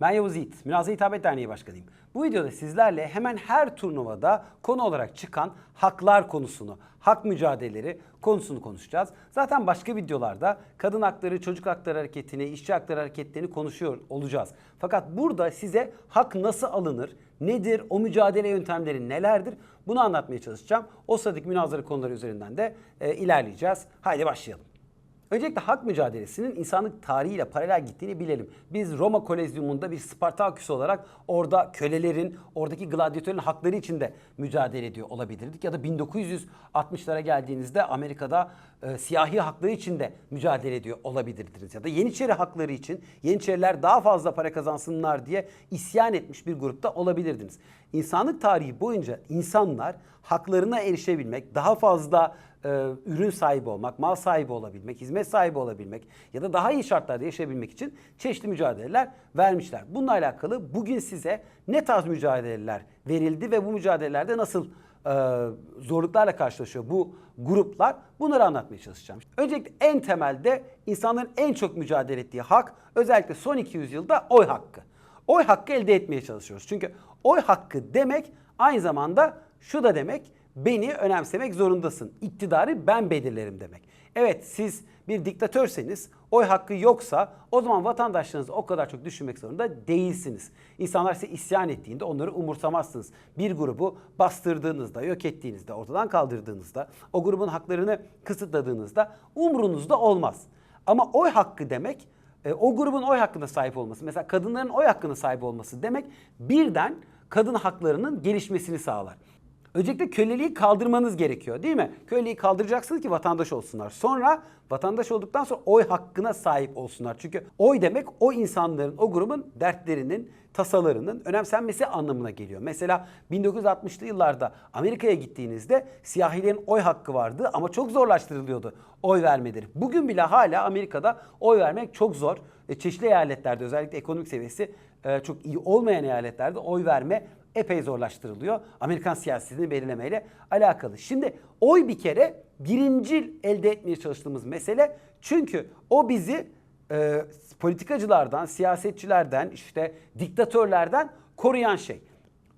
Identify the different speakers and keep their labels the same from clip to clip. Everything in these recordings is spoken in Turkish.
Speaker 1: ben Yavuz Yiğit, Münazara Hitabet Derneği Başkanıyım. Bu videoda sizlerle hemen her turnuvada konu olarak çıkan haklar konusunu, hak mücadeleleri konusunu konuşacağız. Zaten başka videolarda kadın hakları, çocuk hakları hareketini, işçi hakları hareketlerini konuşuyor olacağız. Fakat burada size hak nasıl alınır, nedir, o mücadele yöntemleri nelerdir bunu anlatmaya çalışacağım. O sıradaki münazara konuları üzerinden de e, ilerleyeceğiz. Haydi başlayalım. Öncelikle hak mücadelesinin insanlık tarihiyle paralel gittiğini bilelim. Biz Roma Kolezyumunda bir Spartaküs olarak orada kölelerin, oradaki gladyatörlerin hakları için de mücadele ediyor olabilirdik. Ya da 1960'lara geldiğinizde Amerika'da e, siyahi hakları için de mücadele ediyor olabilirdiniz. Ya da Yeniçeri hakları için Yeniçeriler daha fazla para kazansınlar diye isyan etmiş bir grupta olabilirdiniz. İnsanlık tarihi boyunca insanlar haklarına erişebilmek, daha fazla e, ürün sahibi olmak, mal sahibi olabilmek, hizmet sahibi olabilmek ya da daha iyi şartlarda yaşayabilmek için çeşitli mücadeleler vermişler. Bununla alakalı bugün size ne tarz mücadeleler verildi ve bu mücadelelerde nasıl e, zorluklarla karşılaşıyor bu gruplar bunları anlatmaya çalışacağım. Öncelikle en temelde insanların en çok mücadele ettiği hak özellikle son 200 yılda oy hakkı. Oy hakkı elde etmeye çalışıyoruz. Çünkü oy hakkı demek aynı zamanda şu da demek beni önemsemek zorundasın. İktidarı ben belirlerim demek. Evet siz bir diktatörseniz oy hakkı yoksa o zaman vatandaşlarınızı o kadar çok düşünmek zorunda değilsiniz. İnsanlar size isyan ettiğinde onları umursamazsınız. Bir grubu bastırdığınızda, yok ettiğinizde, ortadan kaldırdığınızda, o grubun haklarını kısıtladığınızda umrunuzda olmaz. Ama oy hakkı demek e, o grubun oy hakkına sahip olması, mesela kadınların oy hakkına sahip olması demek birden kadın haklarının gelişmesini sağlar. Öncelikle köleliği kaldırmanız gerekiyor değil mi? Köleliği kaldıracaksınız ki vatandaş olsunlar. Sonra vatandaş olduktan sonra oy hakkına sahip olsunlar. Çünkü oy demek o insanların, o grubun dertlerinin, tasalarının önemsenmesi anlamına geliyor. Mesela 1960'lı yıllarda Amerika'ya gittiğinizde siyahilerin oy hakkı vardı ama çok zorlaştırılıyordu oy vermeleri. Bugün bile hala Amerika'da oy vermek çok zor. E, çeşitli eyaletlerde özellikle ekonomik seviyesi e, çok iyi olmayan eyaletlerde oy verme epey zorlaştırılıyor. Amerikan siyasetini belirlemeyle alakalı. Şimdi oy bir kere birincil elde etmeye çalıştığımız mesele. Çünkü o bizi e, politikacılardan, siyasetçilerden, işte diktatörlerden koruyan şey.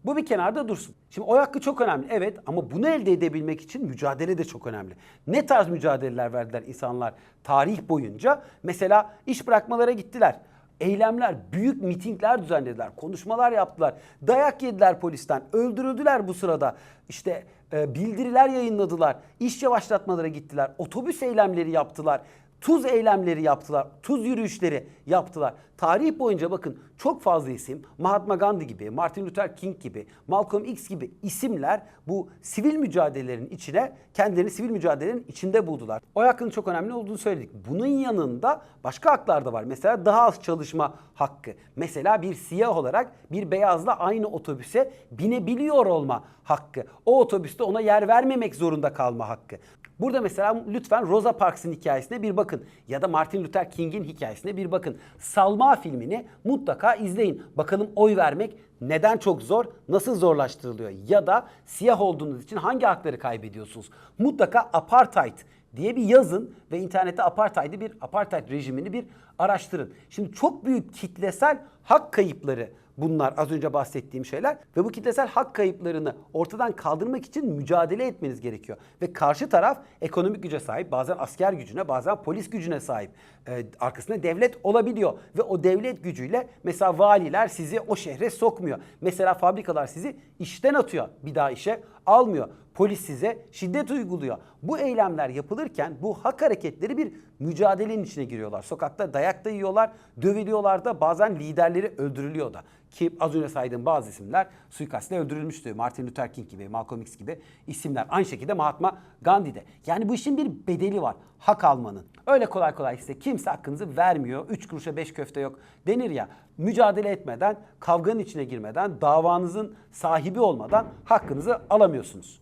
Speaker 1: Bu bir kenarda dursun. Şimdi oy hakkı çok önemli evet ama bunu elde edebilmek için mücadele de çok önemli. Ne tarz mücadeleler verdiler insanlar tarih boyunca? Mesela iş bırakmalara gittiler eylemler, büyük mitingler düzenlediler, konuşmalar yaptılar, dayak yediler polisten, öldürüldüler bu sırada. İşte e, bildiriler yayınladılar, iş yavaşlatmalara gittiler, otobüs eylemleri yaptılar, tuz eylemleri yaptılar, tuz yürüyüşleri yaptılar. Tarih boyunca bakın çok fazla isim Mahatma Gandhi gibi, Martin Luther King gibi, Malcolm X gibi isimler bu sivil mücadelelerin içine kendilerini sivil mücadelelerin içinde buldular. Oy hakkının çok önemli olduğunu söyledik. Bunun yanında başka haklar da var. Mesela daha az çalışma hakkı. Mesela bir siyah olarak bir beyazla aynı otobüse binebiliyor olma hakkı. O otobüste ona yer vermemek zorunda kalma hakkı. Burada mesela lütfen Rosa Parks'ın hikayesine bir bakın. Ya da Martin Luther King'in hikayesine bir bakın. Salma filmini mutlaka izleyin. Bakalım oy vermek neden çok zor, nasıl zorlaştırılıyor? Ya da siyah olduğunuz için hangi hakları kaybediyorsunuz? Mutlaka apartheid diye bir yazın ve internette apartheid'i bir apartheid rejimini bir araştırın. Şimdi çok büyük kitlesel hak kayıpları bunlar az önce bahsettiğim şeyler ve bu kitlesel hak kayıplarını ortadan kaldırmak için mücadele etmeniz gerekiyor. Ve karşı taraf ekonomik güce sahip, bazen asker gücüne, bazen polis gücüne sahip. Ee, arkasında devlet olabiliyor ve o devlet gücüyle mesela valiler sizi o şehre sokmuyor. Mesela fabrikalar sizi işten atıyor, bir daha işe almıyor. Polis size şiddet uyguluyor. Bu eylemler yapılırken bu hak hareketleri bir mücadelenin içine giriyorlar. Sokakta dayak da yiyorlar, dövülüyorlar da bazen liderleri öldürülüyor da. Ki az önce saydığım bazı isimler suikastle öldürülmüştü. Martin Luther King gibi, Malcolm X gibi isimler. Aynı şekilde Mahatma Gandhi'de. Yani bu işin bir bedeli var. Hak almanın. Öyle kolay kolay size kimse hakkınızı vermiyor. Üç kuruşa beş köfte yok denir ya. Mücadele etmeden, kavganın içine girmeden, davanızın sahibi olmadan hakkınızı alamıyorsunuz.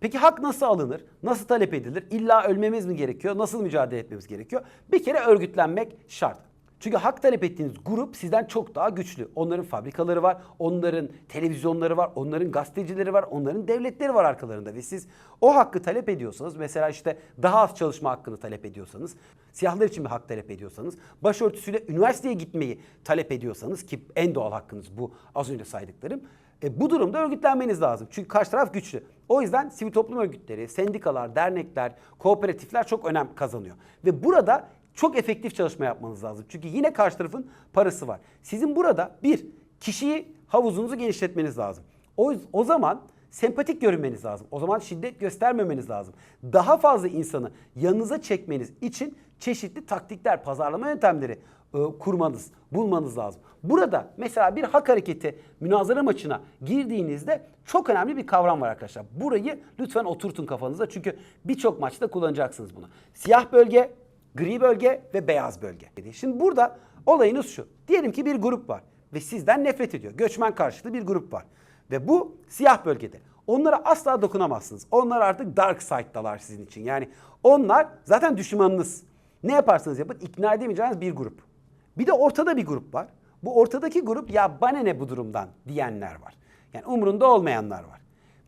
Speaker 1: Peki hak nasıl alınır? Nasıl talep edilir? İlla ölmemiz mi gerekiyor? Nasıl mücadele etmemiz gerekiyor? Bir kere örgütlenmek şart. Çünkü hak talep ettiğiniz grup sizden çok daha güçlü. Onların fabrikaları var, onların televizyonları var, onların gazetecileri var, onların devletleri var arkalarında ve siz o hakkı talep ediyorsanız mesela işte daha az çalışma hakkını talep ediyorsanız, siyahlar için bir hak talep ediyorsanız, başörtüsüyle üniversiteye gitmeyi talep ediyorsanız ki en doğal hakkınız bu az önce saydıklarım. E, bu durumda örgütlenmeniz lazım. Çünkü karşı taraf güçlü. O yüzden sivil toplum örgütleri, sendikalar, dernekler, kooperatifler çok önem kazanıyor. Ve burada çok efektif çalışma yapmanız lazım. Çünkü yine karşı tarafın parası var. Sizin burada bir, kişiyi havuzunuzu genişletmeniz lazım. O, o zaman sempatik görünmeniz lazım. O zaman şiddet göstermemeniz lazım. Daha fazla insanı yanınıza çekmeniz için çeşitli taktikler, pazarlama yöntemleri e, kurmanız, bulmanız lazım. Burada mesela bir hak hareketi münazara maçına girdiğinizde çok önemli bir kavram var arkadaşlar. Burayı lütfen oturtun kafanıza çünkü birçok maçta kullanacaksınız bunu. Siyah bölge, gri bölge ve beyaz bölge. Şimdi burada olayınız şu. Diyelim ki bir grup var ve sizden nefret ediyor. Göçmen karşıtı bir grup var. Ve bu siyah bölgede. Onlara asla dokunamazsınız. Onlar artık dark side'dalar sizin için. Yani onlar zaten düşmanınız. Ne yaparsanız yapın ikna edemeyeceğiniz bir grup. Bir de ortada bir grup var. Bu ortadaki grup ya bana ne bu durumdan diyenler var. Yani umurunda olmayanlar var.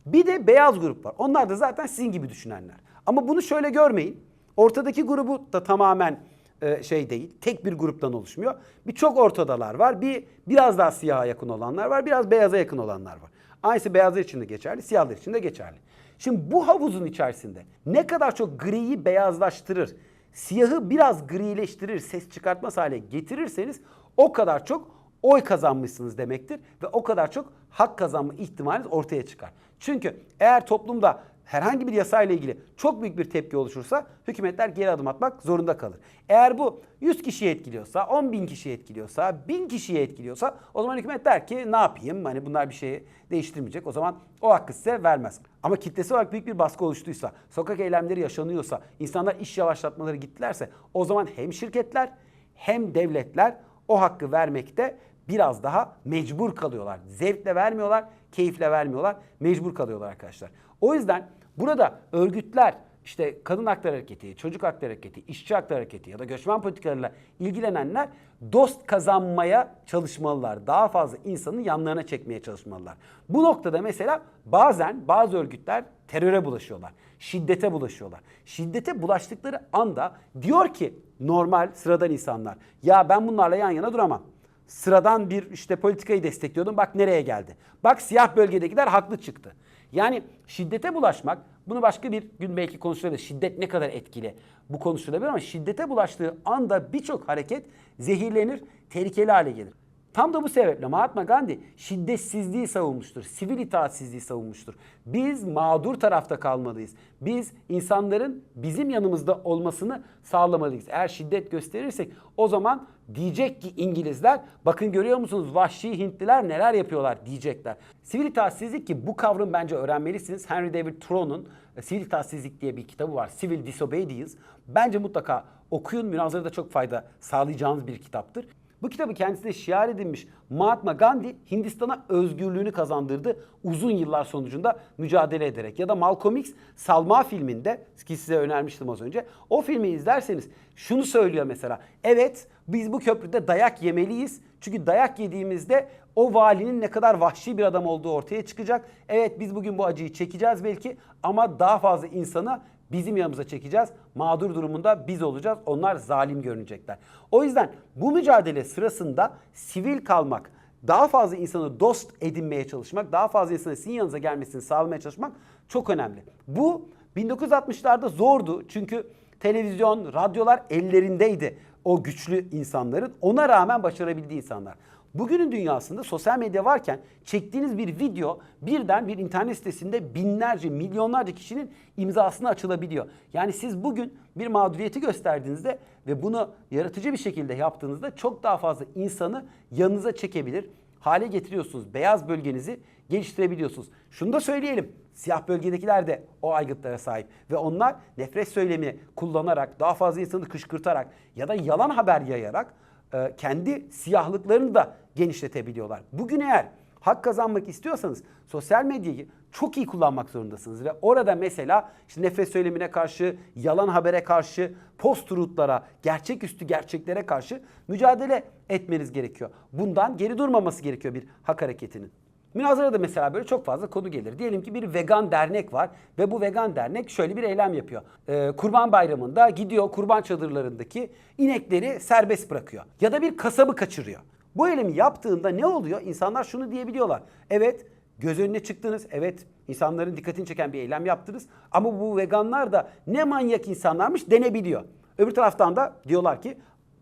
Speaker 1: Bir de beyaz grup var. Onlar da zaten sizin gibi düşünenler. Ama bunu şöyle görmeyin. Ortadaki grubu da tamamen e, şey değil. Tek bir gruptan oluşmuyor. Bir çok ortadalar var. Bir biraz daha siyaha yakın olanlar var. Biraz beyaza yakın olanlar var. Aynısı beyazlar için de geçerli, siyahlar için de geçerli. Şimdi bu havuzun içerisinde ne kadar çok griyi beyazlaştırır, siyahı biraz grileştirir, ses çıkartmaz hale getirirseniz o kadar çok oy kazanmışsınız demektir ve o kadar çok hak kazanma ihtimaliniz ortaya çıkar. Çünkü eğer toplumda herhangi bir yasayla ilgili çok büyük bir tepki oluşursa hükümetler geri adım atmak zorunda kalır. Eğer bu 100 kişiyi etkiliyorsa, 10 bin kişiyi etkiliyorsa, 1000 kişiyi etkiliyorsa o zaman hükümet der ki ne yapayım hani bunlar bir şeyi değiştirmeyecek o zaman o hakkı size vermez. Ama kitlesi olarak büyük bir baskı oluştuysa, sokak eylemleri yaşanıyorsa, insanlar iş yavaşlatmaları gittilerse o zaman hem şirketler hem devletler o hakkı vermekte biraz daha mecbur kalıyorlar. Zevkle vermiyorlar, keyifle vermiyorlar, mecbur kalıyorlar arkadaşlar. O yüzden burada örgütler işte kadın hakları hareketi, çocuk hakları hareketi, işçi hakları hareketi ya da göçmen politikalarıyla ilgilenenler dost kazanmaya çalışmalılar. Daha fazla insanı yanlarına çekmeye çalışmalılar. Bu noktada mesela bazen bazı örgütler teröre bulaşıyorlar. Şiddete bulaşıyorlar. Şiddete bulaştıkları anda diyor ki normal sıradan insanlar ya ben bunlarla yan yana duramam sıradan bir işte politikayı destekliyordum. Bak nereye geldi. Bak siyah bölgedekiler haklı çıktı. Yani şiddete bulaşmak, bunu başka bir gün belki konuşulabilir. Şiddet ne kadar etkili bu konuşulabilir ama şiddete bulaştığı anda birçok hareket zehirlenir, tehlikeli hale gelir. Tam da bu sebeple Mahatma Gandhi şiddetsizliği savunmuştur. Sivil itaatsizliği savunmuştur. Biz mağdur tarafta kalmalıyız. Biz insanların bizim yanımızda olmasını sağlamalıyız. Eğer şiddet gösterirsek o zaman diyecek ki İngilizler bakın görüyor musunuz vahşi Hintliler neler yapıyorlar diyecekler. Sivil itaatsizlik ki bu kavramı bence öğrenmelisiniz. Henry David Thoreau'nun e, Sivil itaatsizlik diye bir kitabı var. Civil Disobedience. Bence mutlaka okuyun. Münazarada çok fayda sağlayacağınız bir kitaptır. Bu kitabı kendisine şiar edinmiş Mahatma Gandhi Hindistan'a özgürlüğünü kazandırdı uzun yıllar sonucunda mücadele ederek. Ya da Malcolm X Salma filminde ki size önermiştim az önce. O filmi izlerseniz şunu söylüyor mesela. Evet biz bu köprüde dayak yemeliyiz. Çünkü dayak yediğimizde o valinin ne kadar vahşi bir adam olduğu ortaya çıkacak. Evet biz bugün bu acıyı çekeceğiz belki ama daha fazla insana bizim yanımıza çekeceğiz. Mağdur durumunda biz olacağız. Onlar zalim görünecekler. O yüzden bu mücadele sırasında sivil kalmak, daha fazla insanı dost edinmeye çalışmak, daha fazla insanın sizin yanınıza gelmesini sağlamaya çalışmak çok önemli. Bu 1960'larda zordu çünkü televizyon, radyolar ellerindeydi o güçlü insanların. Ona rağmen başarabildiği insanlar. Bugünün dünyasında sosyal medya varken çektiğiniz bir video birden bir internet sitesinde binlerce, milyonlarca kişinin imzasına açılabiliyor. Yani siz bugün bir mağduriyeti gösterdiğinizde ve bunu yaratıcı bir şekilde yaptığınızda çok daha fazla insanı yanınıza çekebilir, hale getiriyorsunuz. Beyaz bölgenizi geliştirebiliyorsunuz. Şunu da söyleyelim. Siyah bölgedekiler de o aygıtlara sahip ve onlar nefret söylemini kullanarak, daha fazla insanı kışkırtarak ya da yalan haber yayarak e, kendi siyahlıklarını da genişletebiliyorlar. Bugün eğer hak kazanmak istiyorsanız sosyal medyayı çok iyi kullanmak zorundasınız. Ve orada mesela işte nefret söylemine karşı, yalan habere karşı, post-truth'lara, gerçeküstü gerçeklere karşı mücadele etmeniz gerekiyor. Bundan geri durmaması gerekiyor bir hak hareketinin. Münazarada mesela böyle çok fazla konu gelir. Diyelim ki bir vegan dernek var ve bu vegan dernek şöyle bir eylem yapıyor. Ee, kurban bayramında gidiyor kurban çadırlarındaki inekleri serbest bırakıyor. Ya da bir kasabı kaçırıyor. Bu eylemi yaptığında ne oluyor? İnsanlar şunu diyebiliyorlar. Evet göz önüne çıktınız. Evet insanların dikkatini çeken bir eylem yaptınız. Ama bu veganlar da ne manyak insanlarmış denebiliyor. Öbür taraftan da diyorlar ki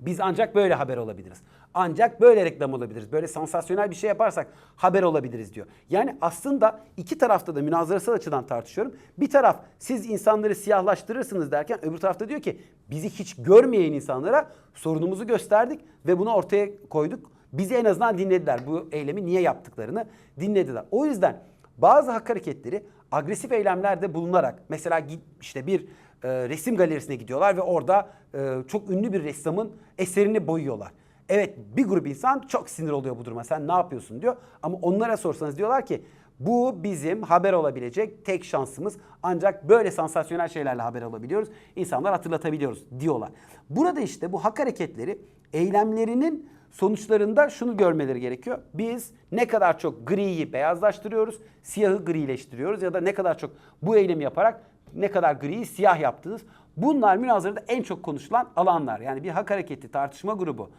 Speaker 1: biz ancak böyle haber olabiliriz. Ancak böyle reklam olabiliriz. Böyle sansasyonel bir şey yaparsak haber olabiliriz diyor. Yani aslında iki tarafta da münazarasal açıdan tartışıyorum. Bir taraf siz insanları siyahlaştırırsınız derken öbür tarafta diyor ki bizi hiç görmeyen insanlara sorunumuzu gösterdik ve bunu ortaya koyduk. Bizi en azından dinlediler. Bu eylemi niye yaptıklarını dinlediler. O yüzden bazı hak hareketleri agresif eylemlerde bulunarak mesela işte bir e, resim galerisine gidiyorlar ve orada e, çok ünlü bir ressamın eserini boyuyorlar. Evet bir grup insan çok sinir oluyor bu duruma. Sen ne yapıyorsun diyor. Ama onlara sorsanız diyorlar ki bu bizim haber olabilecek tek şansımız. Ancak böyle sansasyonel şeylerle haber alabiliyoruz. İnsanlar hatırlatabiliyoruz diyorlar. Burada işte bu hak hareketleri eylemlerinin sonuçlarında şunu görmeleri gerekiyor. Biz ne kadar çok griyi beyazlaştırıyoruz, siyahı grileştiriyoruz ya da ne kadar çok bu eylemi yaparak ne kadar griyi siyah yaptınız. Bunlar münazarada en çok konuşulan alanlar. Yani bir hak hareketi tartışma grubu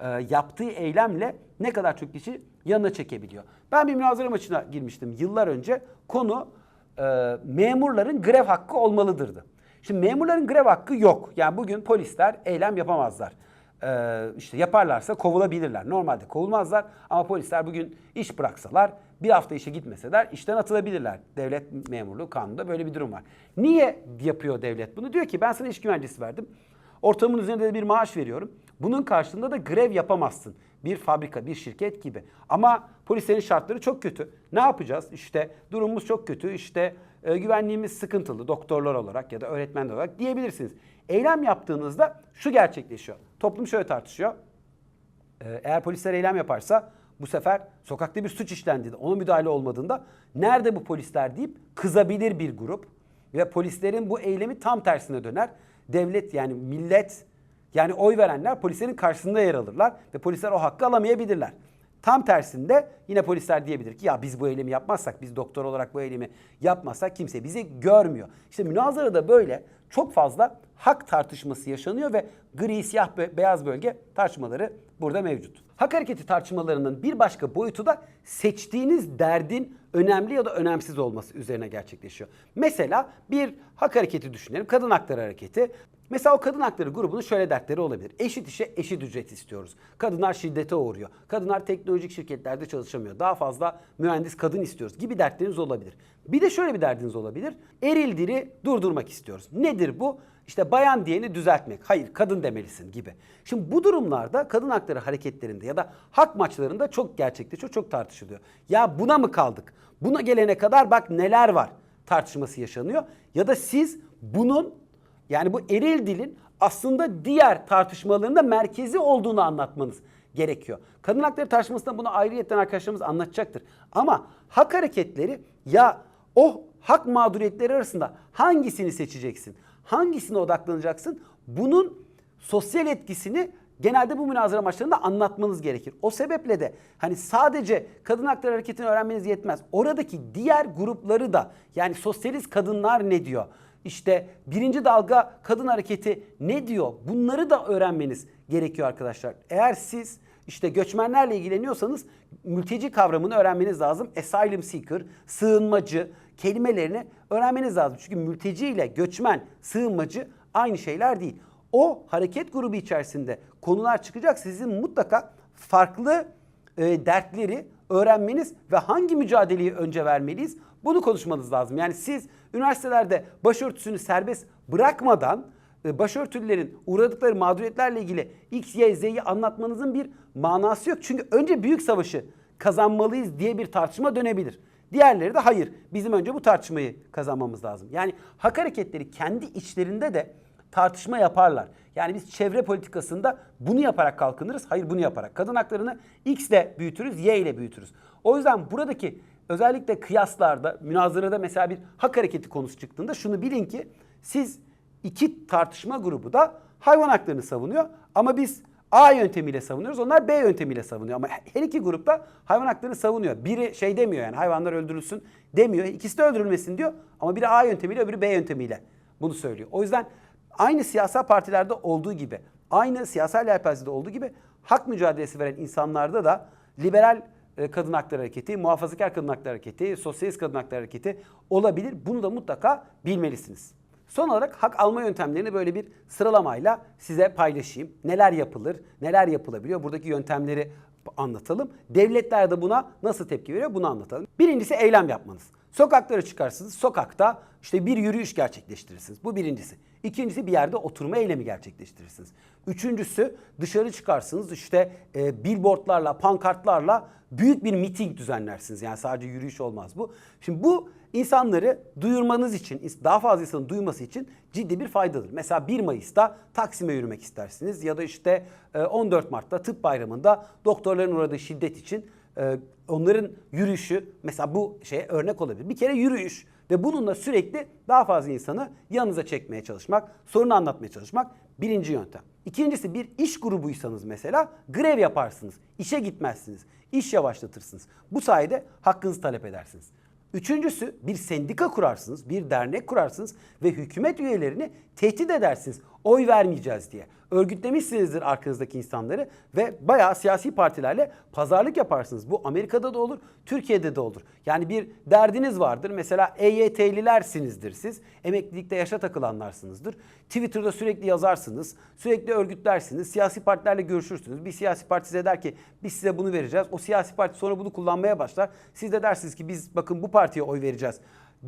Speaker 1: e, yaptığı eylemle ne kadar çok kişi yanına çekebiliyor. Ben bir münazara maçına girmiştim yıllar önce. Konu e, memurların grev hakkı olmalıdırdı. Şimdi memurların grev hakkı yok. Yani bugün polisler eylem yapamazlar. Ee, işte yaparlarsa kovulabilirler. Normalde kovulmazlar ama polisler bugün iş bıraksalar bir hafta işe gitmeseler işten atılabilirler. Devlet memurluğu kanunda böyle bir durum var. Niye yapıyor devlet bunu? Diyor ki ben sana iş güvencesi verdim. Ortamın üzerinde de bir maaş veriyorum. Bunun karşılığında da grev yapamazsın. Bir fabrika, bir şirket gibi. Ama polislerin şartları çok kötü. Ne yapacağız? İşte durumumuz çok kötü. İşte e, güvenliğimiz sıkıntılı doktorlar olarak ya da öğretmenler olarak diyebilirsiniz. Eylem yaptığınızda şu gerçekleşiyor. Toplum şöyle tartışıyor. Ee, eğer polisler eylem yaparsa bu sefer sokakta bir suç işlendiğinde, ona müdahale olmadığında nerede bu polisler deyip kızabilir bir grup. Ve polislerin bu eylemi tam tersine döner. Devlet yani millet yani oy verenler polislerin karşısında yer alırlar ve polisler o hakkı alamayabilirler. Tam tersinde yine polisler diyebilir ki ya biz bu eylemi yapmazsak, biz doktor olarak bu eylemi yapmazsak kimse bizi görmüyor. İşte münazarada böyle çok fazla hak tartışması yaşanıyor ve gri, siyah, be- beyaz bölge tartışmaları burada mevcut. Hak hareketi tartışmalarının bir başka boyutu da seçtiğiniz derdin önemli ya da önemsiz olması üzerine gerçekleşiyor. Mesela bir hak hareketi düşünelim, kadın hakları hareketi. Mesela o kadın hakları grubunun şöyle dertleri olabilir. Eşit işe eşit ücret istiyoruz. Kadınlar şiddete uğruyor. Kadınlar teknolojik şirketlerde çalışamıyor. Daha fazla mühendis kadın istiyoruz gibi dertleriniz olabilir. Bir de şöyle bir derdiniz olabilir. Eril diri durdurmak istiyoruz. Nedir bu? İşte bayan diyeni düzeltmek. Hayır kadın demelisin gibi. Şimdi bu durumlarda kadın hakları hareketlerinde ya da hak maçlarında çok gerçekleşiyor, çok tartışılıyor. Ya buna mı kaldık? Buna gelene kadar bak neler var tartışması yaşanıyor. Ya da siz bunun yani bu eril dilin aslında diğer tartışmalarında merkezi olduğunu anlatmanız gerekiyor. Kadın hakları tartışmasında bunu ayrıyetten arkadaşlarımız anlatacaktır. Ama hak hareketleri ya o hak mağduriyetleri arasında hangisini seçeceksin? Hangisine odaklanacaksın? Bunun sosyal etkisini genelde bu münazara maçlarında anlatmanız gerekir. O sebeple de hani sadece kadın hakları hareketini öğrenmeniz yetmez. Oradaki diğer grupları da yani sosyalist kadınlar ne diyor? İşte birinci dalga kadın hareketi ne diyor? Bunları da öğrenmeniz gerekiyor arkadaşlar. Eğer siz işte göçmenlerle ilgileniyorsanız mülteci kavramını öğrenmeniz lazım. Asylum seeker, sığınmacı kelimelerini öğrenmeniz lazım. Çünkü mülteci ile göçmen, sığınmacı aynı şeyler değil. O hareket grubu içerisinde konular çıkacak. Sizin mutlaka farklı e, dertleri öğrenmeniz ve hangi mücadeleyi önce vermeliyiz bunu konuşmanız lazım. Yani siz üniversitelerde başörtüsünü serbest bırakmadan e, başörtülülerin uğradıkları mağduriyetlerle ilgili X, Y, Z'yi anlatmanızın bir manası yok. Çünkü önce büyük savaşı kazanmalıyız diye bir tartışma dönebilir. Diğerleri de hayır bizim önce bu tartışmayı kazanmamız lazım. Yani hak hareketleri kendi içlerinde de tartışma yaparlar. Yani biz çevre politikasında bunu yaparak kalkınırız. Hayır bunu yaparak. Kadın haklarını X ile büyütürüz, Y ile büyütürüz. O yüzden buradaki özellikle kıyaslarda, münazarada mesela bir hak hareketi konusu çıktığında şunu bilin ki siz iki tartışma grubu da hayvan haklarını savunuyor ama biz A yöntemiyle savunuyoruz. Onlar B yöntemiyle savunuyor. Ama her iki grupta hayvan haklarını savunuyor. Biri şey demiyor yani hayvanlar öldürülsün demiyor. İkisi de öldürülmesin diyor. Ama biri A yöntemiyle öbürü B yöntemiyle bunu söylüyor. O yüzden aynı siyasal partilerde olduğu gibi, aynı siyasal yelpazede olduğu gibi hak mücadelesi veren insanlarda da liberal e, kadın hakları hareketi, muhafazakar kadın hakları hareketi, sosyalist kadın hakları hareketi olabilir. Bunu da mutlaka bilmelisiniz. Son olarak hak alma yöntemlerini böyle bir sıralamayla size paylaşayım. Neler yapılır, neler yapılabiliyor? Buradaki yöntemleri anlatalım. Devletler de buna nasıl tepki veriyor bunu anlatalım. Birincisi eylem yapmanız. Sokaklara çıkarsınız. Sokakta işte bir yürüyüş gerçekleştirirsiniz. Bu birincisi. İkincisi bir yerde oturma eylemi gerçekleştirirsiniz. Üçüncüsü dışarı çıkarsınız işte e, billboardlarla, pankartlarla büyük bir miting düzenlersiniz. Yani sadece yürüyüş olmaz bu. Şimdi bu insanları duyurmanız için, daha fazla insanın duyması için ciddi bir faydadır. Mesela 1 Mayıs'ta Taksim'e yürümek istersiniz ya da işte e, 14 Mart'ta tıp bayramında doktorların uğradığı şiddet için e, onların yürüyüşü mesela bu şeye örnek olabilir. Bir kere yürüyüş ve bununla sürekli daha fazla insanı yanınıza çekmeye çalışmak, sorunu anlatmaya çalışmak birinci yöntem. İkincisi bir iş grubuysanız mesela grev yaparsınız, işe gitmezsiniz, iş yavaşlatırsınız. Bu sayede hakkınızı talep edersiniz. Üçüncüsü bir sendika kurarsınız, bir dernek kurarsınız ve hükümet üyelerini tehdit edersiniz. Oy vermeyeceğiz diye. Örgütlemişsinizdir arkanızdaki insanları ve bayağı siyasi partilerle pazarlık yaparsınız. Bu Amerika'da da olur, Türkiye'de de olur. Yani bir derdiniz vardır. Mesela EYT'lilersinizdir siz. Emeklilikte yaşa takılanlarsınızdır. Twitter'da sürekli yazarsınız, sürekli örgütlersiniz, siyasi partilerle görüşürsünüz. Bir siyasi parti size der ki biz size bunu vereceğiz. O siyasi parti sonra bunu kullanmaya başlar. Siz de dersiniz ki biz bakın bu partiye oy vereceğiz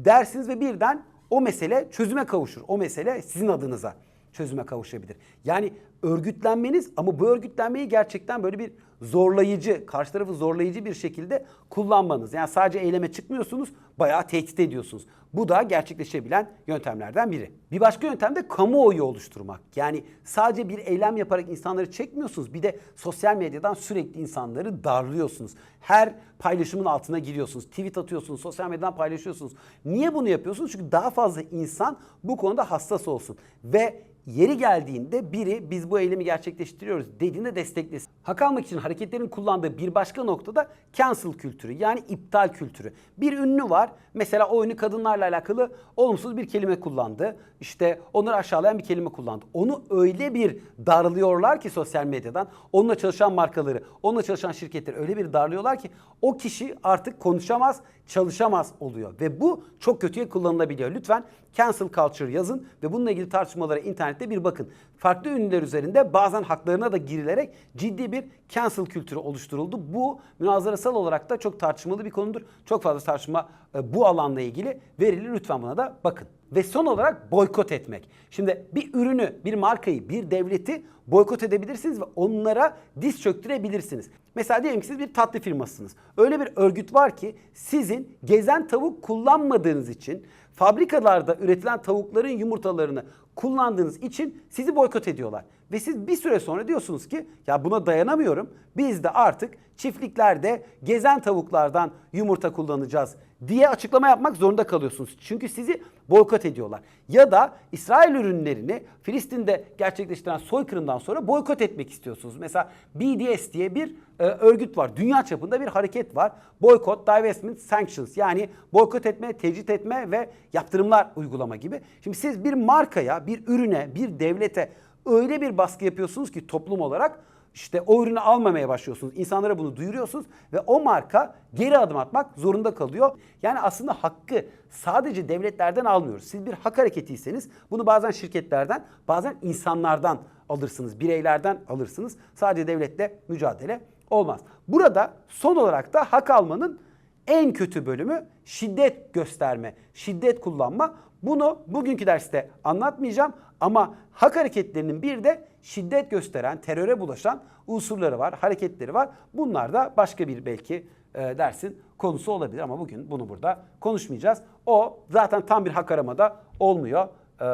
Speaker 1: dersiniz ve birden o mesele çözüme kavuşur. O mesele sizin adınıza çözüme kavuşabilir. Yani örgütlenmeniz ama bu örgütlenmeyi gerçekten böyle bir zorlayıcı, karşı tarafı zorlayıcı bir şekilde kullanmanız. Yani sadece eyleme çıkmıyorsunuz, bayağı tehdit ediyorsunuz. Bu da gerçekleşebilen yöntemlerden biri. Bir başka yöntem de kamuoyu oluşturmak. Yani sadece bir eylem yaparak insanları çekmiyorsunuz. Bir de sosyal medyadan sürekli insanları darlıyorsunuz. Her paylaşımın altına giriyorsunuz. Tweet atıyorsunuz, sosyal medyadan paylaşıyorsunuz. Niye bunu yapıyorsunuz? Çünkü daha fazla insan bu konuda hassas olsun. Ve yeri geldiğinde biri biz bu eylemi gerçekleştiriyoruz dediğinde desteklesin. Hak almak için hareketlerin kullandığı bir başka noktada cancel kültürü yani iptal kültürü. Bir ünlü var mesela o ünlü kadınlarla alakalı olumsuz bir kelime kullandı. İşte onları aşağılayan bir kelime kullandı. Onu öyle bir darlıyorlar ki sosyal medyadan onunla çalışan markaları, onunla çalışan şirketleri öyle bir darlıyorlar ki o kişi artık konuşamaz, çalışamaz oluyor. Ve bu çok kötüye kullanılabiliyor. Lütfen cancel culture yazın ve bununla ilgili tartışmalara internette bir bakın. Farklı ünlüler üzerinde bazen haklarına da girilerek ciddi bir cancel kültürü oluşturuldu. Bu münazarasal olarak da çok tartışmalı bir konudur. Çok fazla tartışma e, bu alanla ilgili verilir. Lütfen buna da bakın. Ve son olarak boykot etmek. Şimdi bir ürünü, bir markayı, bir devleti boykot edebilirsiniz ve onlara diz çöktürebilirsiniz. Mesela diyelim ki siz bir tatlı firmasısınız. Öyle bir örgüt var ki sizin gezen tavuk kullanmadığınız için fabrikalarda üretilen tavukların yumurtalarını kullandığınız için sizi boykot ediyorlar. Ve siz bir süre sonra diyorsunuz ki ya buna dayanamıyorum. Biz de artık çiftliklerde gezen tavuklardan yumurta kullanacağız diye açıklama yapmak zorunda kalıyorsunuz. Çünkü sizi boykot ediyorlar. Ya da İsrail ürünlerini Filistin'de gerçekleştiren soykırımdan sonra boykot etmek istiyorsunuz. Mesela BDS diye bir e, örgüt var. Dünya çapında bir hareket var. Boykot, divestment, sanctions yani boykot etme, tecrit etme ve yaptırımlar uygulama gibi. Şimdi siz bir markaya, bir ürüne, bir devlete öyle bir baskı yapıyorsunuz ki toplum olarak işte o ürünü almamaya başlıyorsunuz. İnsanlara bunu duyuruyorsunuz ve o marka geri adım atmak zorunda kalıyor. Yani aslında hakkı sadece devletlerden almıyoruz. Siz bir hak hareketiyseniz bunu bazen şirketlerden, bazen insanlardan alırsınız, bireylerden alırsınız. Sadece devletle mücadele olmaz. Burada son olarak da hak almanın en kötü bölümü şiddet gösterme, şiddet kullanma. Bunu bugünkü derste anlatmayacağım ama hak hareketlerinin bir de şiddet gösteren, teröre bulaşan unsurları var, hareketleri var. Bunlar da başka bir belki e, dersin konusu olabilir ama bugün bunu burada konuşmayacağız. O zaten tam bir hak aramada olmuyor e,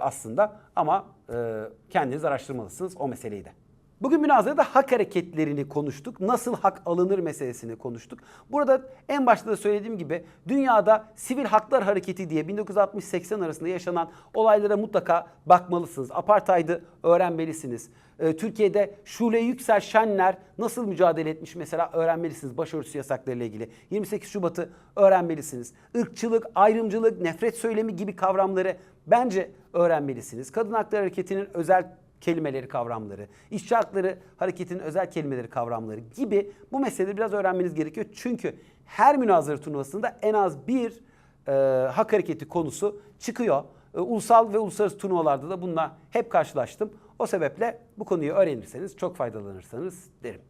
Speaker 1: aslında ama e, kendiniz araştırmalısınız o meseleyi de. Bugün münazarada hak hareketlerini konuştuk. Nasıl hak alınır meselesini konuştuk. Burada en başta da söylediğim gibi dünyada sivil haklar hareketi diye 1960-80 arasında yaşanan olaylara mutlaka bakmalısınız. Apartheid'i öğrenmelisiniz. Ee, Türkiye'de Şule Yüksel Şenler nasıl mücadele etmiş mesela öğrenmelisiniz başörtüsü yasaklarıyla ilgili. 28 Şubat'ı öğrenmelisiniz. Irkçılık, ayrımcılık, nefret söylemi gibi kavramları bence öğrenmelisiniz. Kadın Hakları Hareketi'nin özel kelimeleri, kavramları, işçi hakları hareketinin özel kelimeleri, kavramları gibi bu meseleleri biraz öğrenmeniz gerekiyor. Çünkü her münazara turnuvasında en az bir e, hak hareketi konusu çıkıyor. E, ulusal ve uluslararası turnuvalarda da bununla hep karşılaştım. O sebeple bu konuyu öğrenirseniz çok faydalanırsınız derim.